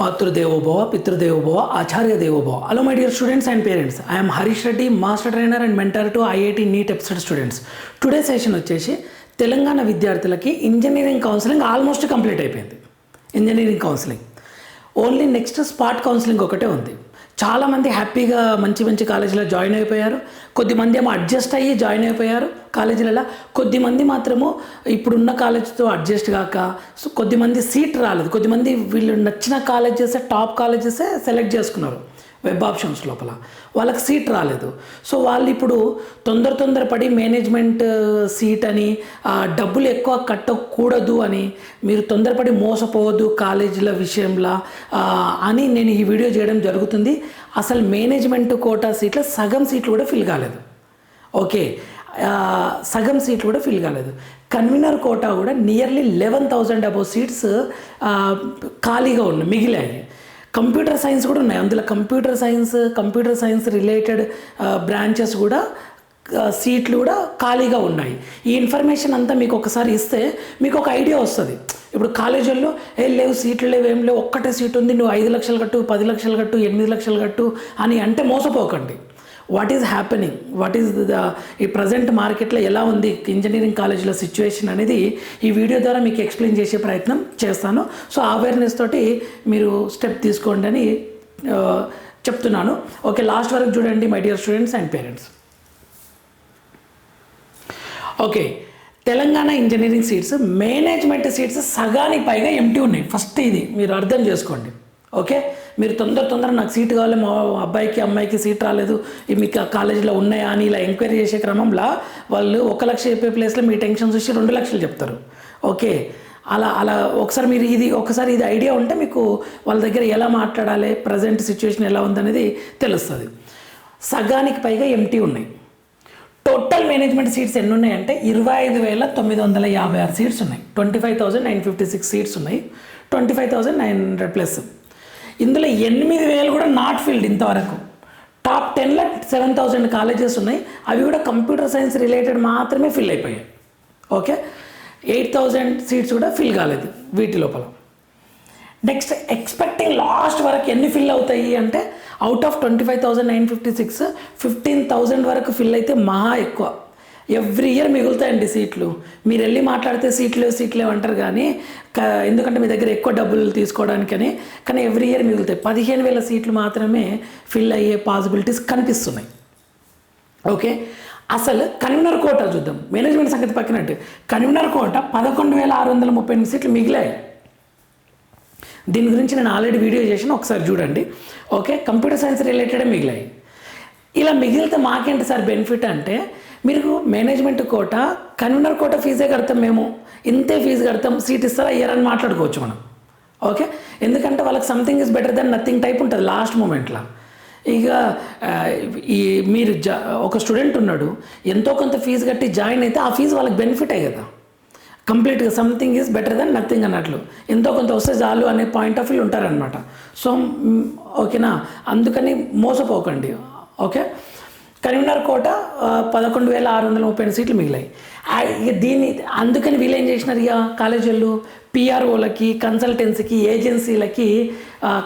మాతృదేవోభవ పితృదేవోభవ ఆచార్య దేవోభవ hello my dear students and parents I'm Harish Reddy master trainer and mentor to IIT NEET episode students today session వచ్చేసి తెలంగాణ విద్యార్థులకి engineering counselling almost complete అయిపోయింది. Engineering counselling only next spot counselling ఒకటే ఉంది. చాలామంది హ్యాపీగా మంచి మంచి కాలేజీలో జాయిన్ అయిపోయారు. కొద్దిమంది ఏమో అడ్జస్ట్ అయ్యి జాయిన్ అయిపోయారు కాలేజీలలో. కొద్దిమంది మాత్రము ఇప్పుడున్న కాలేజీతో అడ్జస్ట్ కాక కొద్దిమంది సీట్ రాలేదు. కొద్దిమంది వీళ్ళు నచ్చిన కాలేజెసే టాప్ కాలేజెసే సెలెక్ట్ చేసుకున్నారు. వెబ్ ఆప్షన్స్ లోపల. వాళ్ళకి సీట్ రాలేదు. సో వాళ్ళు ఇప్పుడు తొందర తొందరపడి మేనేజ్మెంట్ సీట్ అని డబ్బులు ఎక్కువ కట్టకూడదు అని మీరు తొందరపడి మోసపోవద్దు కాలేజీల విషయంలో అని నేను ఈ వీడియో చేయడం జరుగుతుంది. అసలు మేనేజ్మెంట్ కోటా సీట్ల సగం సీట్లు కూడా ఫిల్ కాలేదు. ఓకే. సగం సీట్లు కూడా ఫిల్ కాలేదు. కన్వీనర్ కోటా కూడా nearly eleven thousand above seats ఖాళీగా ఉన్నాయి మిగిలాయి. కంప్యూటర్ సైన్స్ కూడా ఉన్నాయి. అందులో computer science computer science related branches కూడా సీట్లు కూడా ఖాళీగా ఉన్నాయి. ఈ ఇన్ఫర్మేషన్ అంతా మీకు ఒకసారి ఇస్తే మీకు ఒక ఐడియా వస్తుంది. ఇప్పుడు కాలేజీల్లో ఏ లేవు సీట్లు లేవు ఏం లేవు ఒక్కటే సీట్ ఉంది నువ్వు ఐదు లక్షలు కట్టు పది లక్షలు కట్టు ఎనిమిది లక్షలు కట్టు అని అంటే మోసపోకండి. What is happening what is the ఈ ప్రజెంట్ మార్కెట్లో ఎలా ఉంది? ఇంజనీరింగ్ కాలేజీలో సిచ్యువేషన్ అనేది ఈ వీడియో ద్వారా మీకు ఎక్స్ప్లెయిన్ చేసే ప్రయత్నం చేస్తాను. సో అవేర్నెస్ తోటి మీరు స్టెప్ తీసుకోండి అని చెప్తున్నాను. ఓకే లాస్ట్ వరకు చూడండి my dear students and parents okay Telangana engineering seats management seats సగానికి పైగా ఎంటీ ఉన్నాయి. ఫస్ట్ ఇది మీరు అర్థం చేసుకోండి. ఓకే మీరు తొందర తొందర నాకు సీట్ కావాలి మా అబ్బాయికి అమ్మాయికి సీట్ రాలేదు మీకు కాలేజీలో ఉన్నాయా అని ఇలా ఎంక్వైరీ చేసే క్రమంలో వాళ్ళు ఒక లక్ష చెప్పే ప్లేస్లో మీ టెన్షన్ చూసి రెండు లక్షలు చెప్తారు. ఓకే. అలా అలా ఒకసారి మీరు ఇది ఒకసారి ఇది ఐడియా ఉంటే మీకు వాళ్ళ దగ్గర ఎలా మాట్లాడాలి ప్రజెంట్ సిచ్యువేషన్ ఎలా ఉందనేది తెలుస్తుంది. సగానికి పైగా ఎంటీ ఉన్నాయి. టోటల్ మేనేజ్మెంట్ సీట్స్ ఎన్ని ఉన్నాయంటే ఇరవై ఐదు వేల తొమ్మిది వందల యాభై ఆరు సీట్స్ ఉన్నాయి. Twenty five thousand nine fifty six seats ఉన్నాయి. Twenty five thousand nine hundred plus. ఇందులో ఎనిమిది వేలు కూడా నాట్ ఫీల్డ్ ఇంతవరకు. టాప్ టెన్లో సెవెన్ థౌజండ్ కాలేజెస్ ఉన్నాయి. అవి కూడా కంప్యూటర్ సైన్స్ రిలేటెడ్ మాత్రమే ఫిల్ అయిపోయాయి. ఓకే ఎయిట్ థౌజండ్ సీట్స్ కూడా ఫిల్ కాలేదు వీటి లోపల. నెక్స్ట్ ఎక్స్పెక్టింగ్ లాస్ట్ వరకు ఎన్ని ఫిల్ అవుతాయి అంటే out of twenty five thousand nine fifty six fifteen thousand వరకు ఫిల్ అయితే మహా ఎక్కువ. ఎవ్రీ ఇయర్ మిగులుతాయండి సీట్లు. మీరు వెళ్ళి మాట్లాడితే సీట్లు సీట్లు అంటారు కానీ ఎందుకంటే మీ దగ్గర ఎక్కువ డబ్బులు తీసుకోవడానికని కానీ ఎవ్రీ ఇయర్ మిగులుతాయి. పదిహేను వేల సీట్లు మాత్రమే ఫిల్ అయ్యే పాసిబిలిటీస్ కనిపిస్తున్నాయి. ఓకే? అసలు కన్వీనర్ కోట చూద్దాం. మేనేజ్మెంట్ సంగతి పక్కనట్టు కన్వీనర్ కోట పదకొండు వేల ఆరు వందల ముప్పై ఎనిమిది సీట్లు మిగిలాయి. దీని గురించి నేను ఆల్రెడీ వీడియో చేసిన ఒకసారి చూడండి. ఓకే? కంప్యూటర్ సైన్స్ రిలేటెడ్ మిగిలాయి. ఇలా మిగిలితే మాకేంటి సార్ బెనిఫిట్ అంటే మీరు మేనేజ్మెంట్ కోట కన్వీనర్ కోట ఫీజే కడతాం మేము. ఇంతే ఫీజు కడతాం. సీట్ ఇస్తారా ఇయ్యారని మాట్లాడుకోవచ్చు మనం. ఓకే? ఎందుకంటే వాళ్ళకి something is better then nothing type ఉంటుంది లాస్ట్ మూమెంట్లో ఇక ఈ మీరు జా ఒక స్టూడెంట్ ఉన్నాడు ఎంతో కొంత ఫీజు కట్టి జాయిన్ అయితే ఆ ఫీజు వాళ్ళకి బెనిఫిటే కదా. కంప్లీట్గా something is better then nothing అన్నట్లు. ఎంతో కొంత వస్తే చాలు అనే పాయింట్ ఆఫ్ వ్యూ ఉంటారనమాట సో ఓకేనా? అందుకని మోసపోకండి. ఓకే? కరీంనగర్ కోట ఆ, పదకొండు వేల ఆరు వందల ముప్పై ఎనిమిది సీట్లు మిగిలాయి ఆ, ఇక దీన్ని అందుకని వీళ్ళు ఏం చేసినారు ఇక కాలేజీలు పిఆర్ఓలకి కన్సల్టెన్సీకి ఏజెన్సీలకి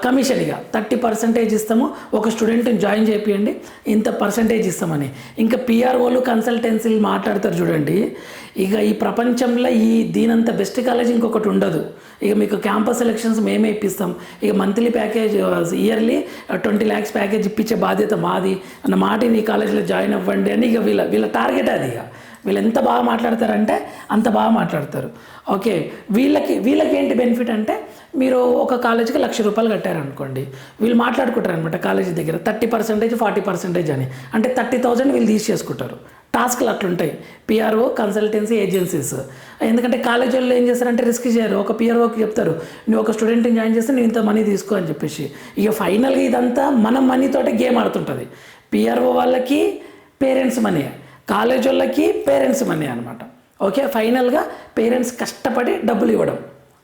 కమిషన్ ఇక. థర్టీ పర్సెంటేజ్ ఇస్తాము. ఒక స్టూడెంట్ని జాయిన్ చేపియండి. ఇంత పర్సంటేజ్ ఇస్తామని. ఇంకా పిఆర్ఓలు కన్సల్టెన్సీలు మాట్లాడతారు చూడండి. ఇక ఈ ప్రపంచంలో ఈ దీనంత బెస్ట్ కాలేజ్ ఇంకొకటి ఉండదు. ఇక మీకు క్యాంపస్ సెలెక్షన్స్ మేమే ఇప్పిస్తాం. ఇక monthly package yearly twenty lakhs package ఇప్పించే బాధ్యత మాది. అన్న మాట ఈ కాలేజీలో జాయిన్ అవ్వండి అని ఇక వీళ్ళ వీళ్ళ టార్గెట్ అది ఇక. వీళ్ళు ఎంత బాగా మాట్లాడతారంటే అంత బాగా మాట్లాడతారు. ఓకే వీళ్ళకి వీళ్ళకి ఏంటి బెనిఫిట్ అంటే మీరు ఒక కాలేజీకి లక్ష రూపాయలు కట్టారనుకోండి వీళ్ళు మాట్లాడుకుంటారు అనమాట కాలేజీ దగ్గర థర్టీ పర్సెంటేజ్ ఫార్టీ పర్సెంటేజ్ అని. అంటే థర్టీ థౌజండ్ వీళ్ళు తీసేసుకుంటారు టాస్క్లు అట్లుంటాయి. PRO consultancy agencies. ఎందుకంటే కాలేజీ వాళ్ళు ఏం చేస్తారంటే రిస్క్ చేయరు. ఒక పిఆర్ఓకి చెప్తారు నువ్వు ఒక స్టూడెంట్ని జాయిన్ చేస్తే నువ్వు ఇంత మనీ తీసుకో అని చెప్పేసి. ఇక ఫైనల్గా ఇదంతా మన మనీతోటే గేమ్ ఆడుతుంటుంది. పిఆర్ఓ వాళ్ళకి పేరెంట్స్ మనీ. కాలేజ్ వాళ్ళకి పేరెంట్స్ మనీ అనమాట ఓకే? ఫైనల్గా పేరెంట్స్ కష్టపడి డబ్బులు ఇవ్వడం.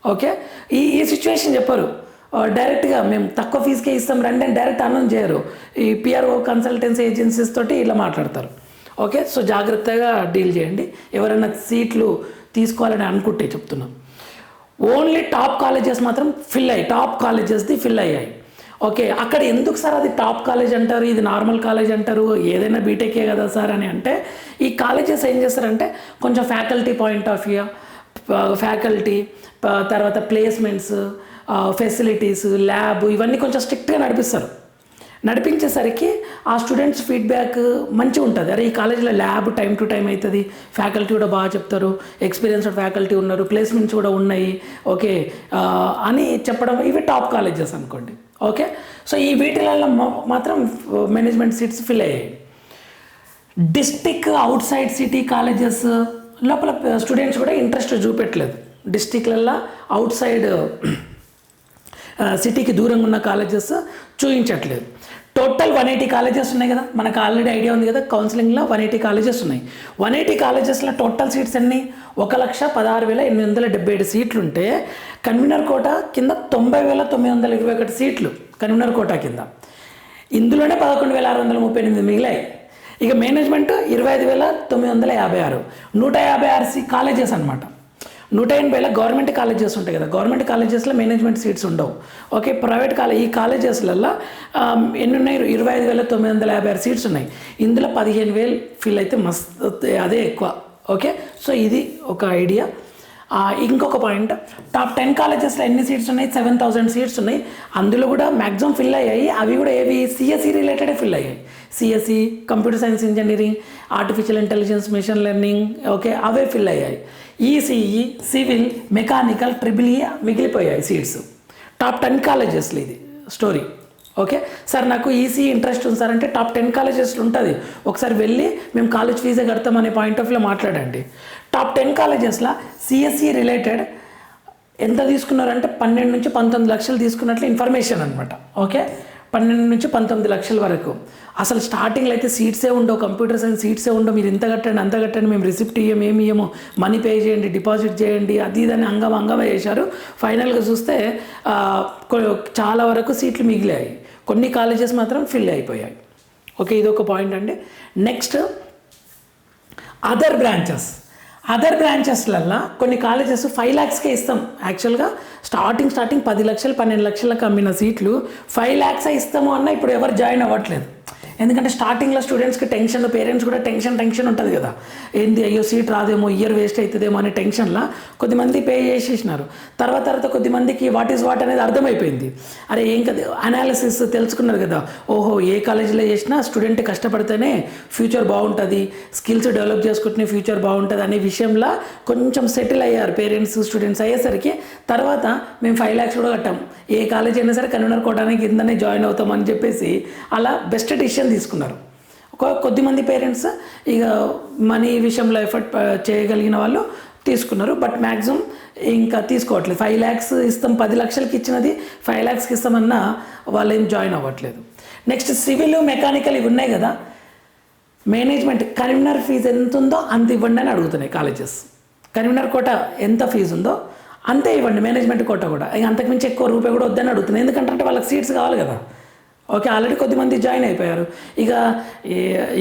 ఓకే? ఈ ఈ సిచ్యువేషన్ చెప్పరు. డైరెక్ట్గా మేము తక్కువ ఫీజుకే ఇస్తాం రండి అని డైరెక్ట్ అనౌన్స్ చేయరు. ఈ పిఆర్ఓ కన్సల్టెన్సీ ఏజెన్సీస్ తోటి ఇలా మాట్లాడతారు. ఓకే? సో జాగ్రత్తగా డీల్ చేయండి. ఎవరైనా సీట్లు తీసుకోవాలని అనుకుంటే చెప్తున్నాం. ఓన్లీ టాప్ కాలేజెస్ మాత్రం ఫిల్ అయ్యాయి. టాప్ కాలేజెస్ది ఫిల్ అయ్యాయి. ఓకే అక్కడ ఎందుకు సార్ అది టాప్ కాలేజ్ అంటారు? ఇది నార్మల్ కాలేజ్ అంటారు? ఏదైనా బీటెకే కదా సార్ అని అంటే ఈ కాలేజెస్ ఏం చేస్తారంటే కొంచెం faculty point of view faculty తర్వాత ప్లేస్మెంట్స్ ఫెసిలిటీస్ ల్యాబ్ ఇవన్నీ కొంచెం స్ట్రిక్ట్గా నడిపిస్తారు. నడిపించేసరికి ఆ స్టూడెంట్స్ ఫీడ్బ్యాక్ మంచిగా ఉంటుంది. అరే ఈ కాలేజీలో ల్యాబ్ టైం టు టైం అవుతుంది ఫ్యాకల్టీ కూడా బాగా చెప్తారు ఎక్స్పీరియన్స్డ్ ఫ్యాకల్టీ ఉన్నారు ప్లేస్మెంట్స్ కూడా ఉన్నాయి ఓకే అని చెప్పడం ఇవి టాప్ కాలేజెస్ అనుకోండి. ఓకే? సో ఈ వీటిలలో మాత్రం మేనేజ్మెంట్ సీట్స్ ఫిల్ అయ్యాయి. District outside city colleges లోపల స్టూడెంట్స్ కూడా ఇంట్రెస్ట్ చూపెట్టలేదు. డిస్టిక్లల్లో అవుట్ సైడ్ సిటీకి దూరంగా ఉన్న కాలేజెస్ చూపించట్లేదు టోటల్ వన్ ఎయిటీ కాలేజెస్ ఉన్నాయి కదా. మనకు ఆల్రెడీ ఐడియా ఉంది కదా కౌన్సిలింగ్లో వన్ ఎయిటీ కాలేజెస్ ఉన్నాయి. వన్ ఎయిటీ కాలేజెస్లో టోటల్ సీట్స్ అన్ని ఒక లక్ష పదహారు వేల ఎనిమిది వందల డెబ్బై ఏడు సీట్లు ఉంటే కన్వీనర్ కోట కింద తొంభై వేల తొమ్మిది వందల ఇరవై ఒకటి సీట్లు కన్వీనర్ కోట కింద. ఇందులోనే పదకొండు వేల ఆరు వందల ముప్పై ఎనిమిది మిగిలాయి. ఇక మేనేజ్మెంట్ ఇరవై ఐదు వేల తొమ్మిది వందల యాభై ఆరు. నూట యాభై ఆరు సీ కాలేజెస్ అనమాట నూట ఎనభైలో గవర్నమెంట్ కాలేజెస్ ఉంటాయి కదా. గవర్నమెంట్ కాలేజెస్లో మేనేజ్మెంట్ సీట్స్ ఉండవు. ఓకే ప్రైవేట్ కాలేజ్ ఈ కాలేజెస్లలో ఎన్ని ఉన్నాయి ఇరవై ఐదు వేల తొమ్మిది వందల యాభై ఆరు సీట్స్ ఉన్నాయి. ఇందులో పదిహేను వేలు ఫిల్ అయితే మస్తు అదే ఎక్కువ. ఓకే సో ఇది ఒక ఐడియా. ఇంకొక పాయింట్ టాప్ టెన్ కాలేజెస్లో ఎన్ని సీట్స్ ఉన్నాయి? సెవెన్ థౌసండ్ సీట్స్ ఉన్నాయి. అందులో కూడా మ్యాక్సిమం ఫిల్ అయ్యాయి. అవి కూడా ఏవి? సిఎస్సి రిలేటెడే ఫిల్ అయ్యాయి. CSE computer science engineering artificial intelligence machine learning okay అవే ఫిల్ అయ్యాయి. ECE civil mechanical triple E మిగిలిపోయాయి seats top ten కాలేజెస్లో ఇది. స్టోరీ ఓకే సార్ నాకు ఈసీ ఇంట్రెస్ట్ ఉంది సార్ అంటే టాప్ టెన్ కాలేజెస్లో ఉంటుంది. ఒకసారి వెళ్ళి మేము కాలేజ్ ఫీజే కడతాం అనే పాయింట్ ఆఫ్ వ్యూలో మాట్లాడండి. టాప్ టెన్ కాలేజెస్లో సిఎస్సి రిలేటెడ్ ఎంత తీసుకున్నారంటే పన్నెండు నుంచి పంతొమ్మిది లక్షలు తీసుకున్నట్లు ఇన్ఫర్మేషన్ అనమాట ఓకే పన్నెండు నుంచి పంతొమ్మిది లక్షల వరకు. అసలు స్టార్టింగ్లో అయితే సీట్సే ఉండవు కంప్యూటర్ సైన్స్ సీట్సే ఉండవు. మీరు ఇంత కట్టండి అంత కట్టండి మేము రిసిప్ట్ ఇయ్యం ఏమి ఇయ్యము. మనీ పే చేయండి డిపాజిట్ చేయండి అది ఇదని అంగం అంగం చేశారు. ఫైనల్గా చూస్తే చాలా వరకు సీట్లు మిగిలాయి. కొన్ని కాలేజెస్ మాత్రం ఫిల్ అయిపోయాయి. ఓకే ఇది ఒక పాయింట్ అండి. నెక్స్ట్ అదర్ బ్రాంచెస్ అదర్ బ్రాంచెస్లల్లో కొన్ని కాలేజెస్ ఫైవ్ ల్యాక్స్కే ఇస్తాం. యాక్చువల్గా స్టార్టింగ్ స్టార్టింగ్ పది లక్షలు పన్నెండు లక్షలకు అమ్మిన సీట్లు ఫైవ్ ల్యాక్సే ఇస్తాము అన్న ఇప్పుడు ఎవరు జాయిన్ అవ్వట్లేదు. ఎందుకంటే స్టార్టింగ్లో స్టూడెంట్స్కి టెన్షన్ పేరెంట్స్ కూడా టెన్షన్ టెన్షన్ ఉంటుంది కదా. ఏంది అయ్యో సీట్ రాదేమో ఇయర్ వేస్ట్ అవుతుందేమో అనే టెన్షన్లో కొద్దిమంది పే చేసేసినారు. తర్వాత తర్వాత కొద్దిమందికి వాట్ ఈస్ వాట్ అనేది అర్థమైపోయింది. అరే ఏం కదా అనాలిసిస్ తెలుసుకున్నారు కదా. ఓహో ఏ కాలేజీలో చేసినా స్టూడెంట్ కష్టపడితేనే ఫ్యూచర్ బాగుంటుంది స్కిల్స్ డెవలప్ చేసుకుంటే ఫ్యూచర్ బాగుంటుంది అనే విషయంలో కొంచెం సెటిల్ అయ్యారు పేరెంట్స్ స్టూడెంట్స్ అయ్యేసరికి. తర్వాత మేము ఫైవ్ ల్యాక్స్ కూడా కట్టాం. ఏ కాలేజ్ అయినా సరే కన్వీనర్ కోటానికి కిందనే జాయిన్ అవుతామని చెప్పేసి అలా బెస్ట్ డిసిషన్ తీసుకున్నారు. ఒక కొద్దిమంది పేరెంట్స్ ఇక మనీ విషయంలో ఎఫర్ట్ చేయగలిగిన వాళ్ళు తీసుకున్నారు. బట్ మ్యాక్సిమం ఇంకా తీసుకోవట్లేదు. ఫైవ్ ల్యాక్స్ ఇస్తాం పది లక్షలకి ఇచ్చినది ఫైవ్ ల్యాక్స్కి ఇస్తామన్నా వాళ్ళు ఏం జాయిన్ అవ్వట్లేదు. నెక్స్ట్ సివిల్ మెకానికల్ ఇవి ఉన్నాయి కదా మేనేజ్మెంట్ కరీంనగర్ ఫీజు ఎంత ఉందో అంత ఇవ్వండి అని అడుగుతున్నాయి కాలేజెస్. కరీంనగర్ కోట ఎంత ఫీజు ఉందో అంతే ఇవ్వండి మేనేజ్మెంట్ కోట కూడా. ఇక అంతకుమించి ఎక్కువ రూపాయి కూడా వద్దని అడుగుతున్నాయి. ఎందుకంటే వాళ్ళకి సీట్స్ కావాలి కదా. ఓకే ఆల్రెడీ కొద్దిమంది జాయిన్ అయిపోయారు. ఇక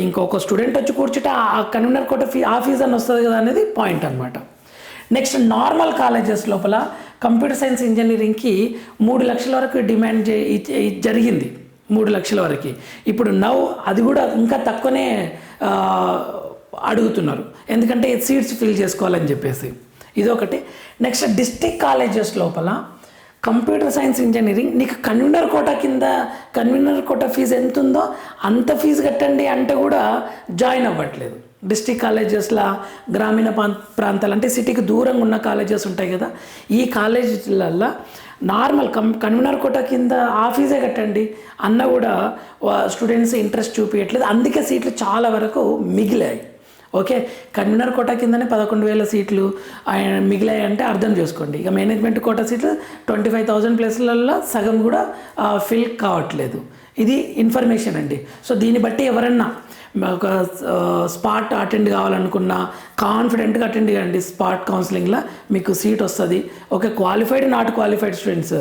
ఇంకొక స్టూడెంట్ వచ్చి కూర్చుంటే ఆ కన్వీనర్ కోట ఫీ ఆ ఫీజు అని వస్తుంది కదా అనేది పాయింట్ అనమాట నెక్స్ట్ నార్మల్ కాలేజెస్ లోపల కంప్యూటర్ సైన్స్ ఇంజనీరింగ్కి మూడు లక్షల వరకు డిమాండ్ చే జరిగింది. మూడు లక్షల వరకు. ఇప్పుడు నవ్ అది కూడా ఇంకా తక్కువనే అడుగుతున్నారు. ఎందుకంటే సీట్స్ ఫిల్ చేసుకోవాలని చెప్పేసి. ఇదొకటి. నెక్స్ట్ డిస్టిక్ కాలేజెస్ లోపల కంప్యూటర్ సైన్స్ ఇంజనీరింగ్. నీకు కన్వీనర్ కోట కింద కన్వీనర్ కోట ఫీజు ఎంత ఉందో అంత ఫీజు కట్టండి అంటే కూడా జాయిన్ అవ్వట్లేదు. డిస్ట్రిక్ట్ కాలేజెస్లో గ్రామీణ ప్రాంతాలు అంటే సిటీకి దూరంగా ఉన్న కాలేజెస్ ఉంటాయి కదా. ఈ కాలేజీలల్లో నార్మల్ కం కన్వీనర్ కోట కింద ఆ ఫీజే కట్టండి అన్న కూడా స్టూడెంట్స్ ఇంట్రెస్ట్ చూపించట్లేదు అందుకే సీట్లు చాలా వరకు మిగిలాయి. ఓకే కన్వీనర్ కోటా కిందనే పదకొండు వేల సీట్లు ఆయన మిగిలాయి అంటే అర్థం చేసుకోండి. ఇక మేనేజ్మెంట్ కోటా సీట్లు ట్వంటీ ఫైవ్ థౌజండ్ ప్లేస్లలో సగం కూడా ఫిల్ కావట్లేదు. ఇది ఇన్ఫర్మేషన్ అండి. సో దీన్ని బట్టి ఎవరన్నా ఒక స్పాట్ అటెండ్ కావాలనుకున్నా కాన్ఫిడెంట్గా అటెండ్ కాండి స్పాట్ కౌన్సిలింగ్లో మీకు సీట్ వస్తుంది. Okay qualified not qualified students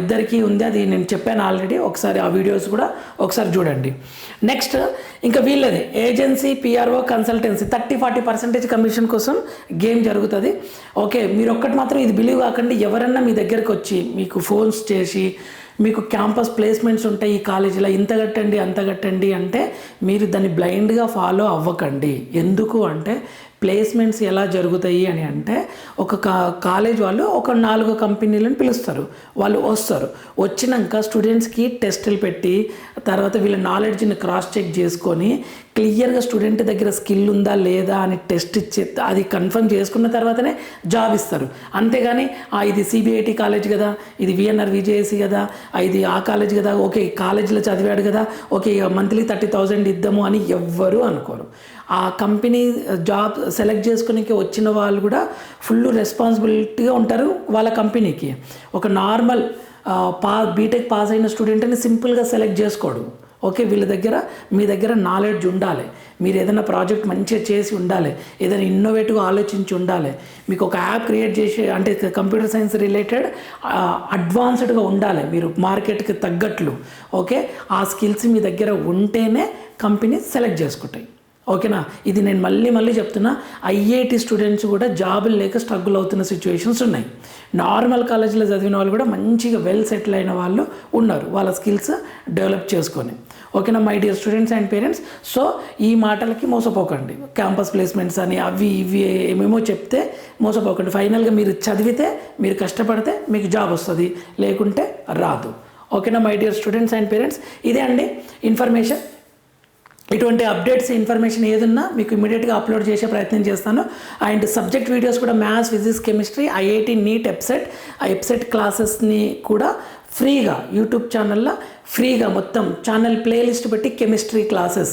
ఇద్దరికీ ఉంది. అది నేను చెప్పాను ఆల్రెడీ ఒకసారి ఆ వీడియోస్ కూడా ఒకసారి చూడండి. నెక్స్ట్ ఇంకా వీళ్ళది. Agency PRO consultancy thirty forty percentage commission కోసం గేమ్ జరుగుతుంది. ఓకే మీరు ఒక్కటి మాత్రం ఇది బిలీవ్ కాకండి. ఎవరన్నా మీ దగ్గరికి వచ్చి మీకు ఫోన్స్ చేసి మీకు క్యాంపస్ ప్లేస్మెంట్స్ ఉంటాయి ఈ కాలేజీలో ఇంత కట్టండి అంత కట్టండి అంటే మీరు దాన్ని బ్లైండ్గా ఫాలో అవ్వకండి. ఎందుకు అంటే ప్లేస్మెంట్స్ ఎలా జరుగుతాయి అని అంటే ఒక కా కాలేజ్ వాళ్ళు ఒక నాలుగు కంపెనీలను పిలుస్తారు. వాళ్ళు వస్తారు. వచ్చినాక స్టూడెంట్స్కి టెస్టులు పెట్టి తర్వాత వీళ్ళ నాలెడ్జ్ని క్రాస్ చెక్ చేసుకొని క్లియర్గా స్టూడెంట్ దగ్గర స్కిల్ ఉందా లేదా అని టెస్ట్ ఇచ్చి అది కన్ఫర్మ్ చేసుకున్న తర్వాతనే జాబ్ ఇస్తారు. అంతేగాని ఇది సిబిఐటి కాలేజ్ కదా ఇది విఎన్ఆర్ విజేసి కదా ఇది ఆ కాలేజ్ కదా ఓకే కాలేజీలో చదివాడు కదా ఓకే మంత్లీ థర్టీ థౌజండ్ ఇద్దాము అని ఎవ్వరూ అనుకోరు. ఆ కంపెనీ జాబ్ సెలెక్ట్ చేసుకునేకి వచ్చిన వాళ్ళు కూడా ఫుల్ రెస్పాన్సిబిలిటీగా ఉంటారు వాళ్ళ కంపెనీకి. ఒక నార్మల్ పా బీటెక్ పాస్ అయిన స్టూడెంట్ని సింపుల్గా సెలెక్ట్ చేసుకోడు. ఓకే వీళ్ళ దగ్గర మీ దగ్గర నాలెడ్జ్ ఉండాలి. మీరు ఏదైనా ప్రాజెక్ట్ మంచిగా చేసి ఉండాలి. ఏదైనా ఇన్నోవేటివ్గా ఆలోచించి ఉండాలి. మీకు ఒక యాప్ క్రియేట్ చేసి అంటే కంప్యూటర్ సైన్స్ రిలేటెడ్ అడ్వాన్స్డ్గా ఉండాలి. మీరు మార్కెట్కి తగ్గట్లు. ఓకే ఆ స్కిల్స్ మీ దగ్గర ఉంటేనే కంపెనీ సెలెక్ట్ చేసుకుంటాయి. ఓకేనా? ఇది నేను మళ్ళీ మళ్ళీ చెప్తున్నా ఐఐటి స్టూడెంట్స్ కూడా జాబులు లేక స్ట్రగుల్ అవుతున్న సిచ్యువేషన్స్ ఉన్నాయి. నార్మల్ కాలేజీలో చదివిన వాళ్ళు కూడా మంచిగా వెల్ సెటిల్ అయిన వాళ్ళు ఉన్నారు వాళ్ళ స్కిల్స్ డెవలప్ చేసుకొని. ఓకేనా my dear students and parents so ఈ మాటలకి మోసపోకండి. క్యాంపస్ ప్లేస్మెంట్స్ అని అవి ఇవి ఏమేమో చెప్తే మోసపోకండి. ఫైనల్గా మీరు చదివితే మీరు కష్టపడితే మీకు జాబ్ వస్తుంది లేకుంటే రాదు. ఓకేనా my dear students and parents ఇదే అండి ఇన్ఫర్మేషన్ ఇటువంటి అప్డేట్స్ ఇన్ఫర్మేషన్ ఏదన్నా మీకు ఇమీడియట్గా అప్లోడ్ చేసే ప్రయత్నం చేస్తాను. అండ్ సబ్జెక్ట్ వీడియోస్ కూడా maths physics chemistry IIT NEET EAPCET ఆ ఎప్సెట్ క్లాసెస్ని కూడా ఫ్రీగా యూట్యూబ్ ఛానల్లో ఫ్రీగా మొత్తం ఛానల్ ప్లేలిస్ట్ పెట్టి chemistry classes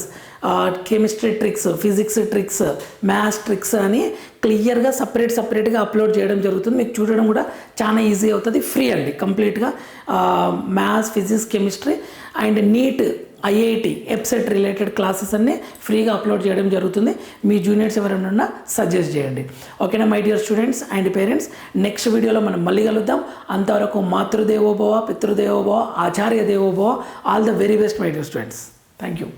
chemistry tricks physics tricks maths tricks అని క్లియర్గా సపరేట్ సపరేట్గా అప్లోడ్ చేయడం జరుగుతుంది. మీకు చూడడం కూడా చాలా ఈజీ అవుతుంది. ఫ్రీ అండి. కంప్లీట్గా maths physics chemistry and NEET IIT website related classes అన్నీ ఫ్రీగా అప్లోడ్ చేయడం జరుగుతుంది. మీ జూనియర్స్ ఎవరైనా ఉన్నా సజెస్ట్ చేయండి. ఓకేనా my dear students and parents? Next వీడియోలో మనం మళ్ళీ కలుద్దాం. అంతవరకు మాతృదేవోభవ పితృదేవోభవ ఆచార్య దేవోభవ. All the very best my dear students. Thank you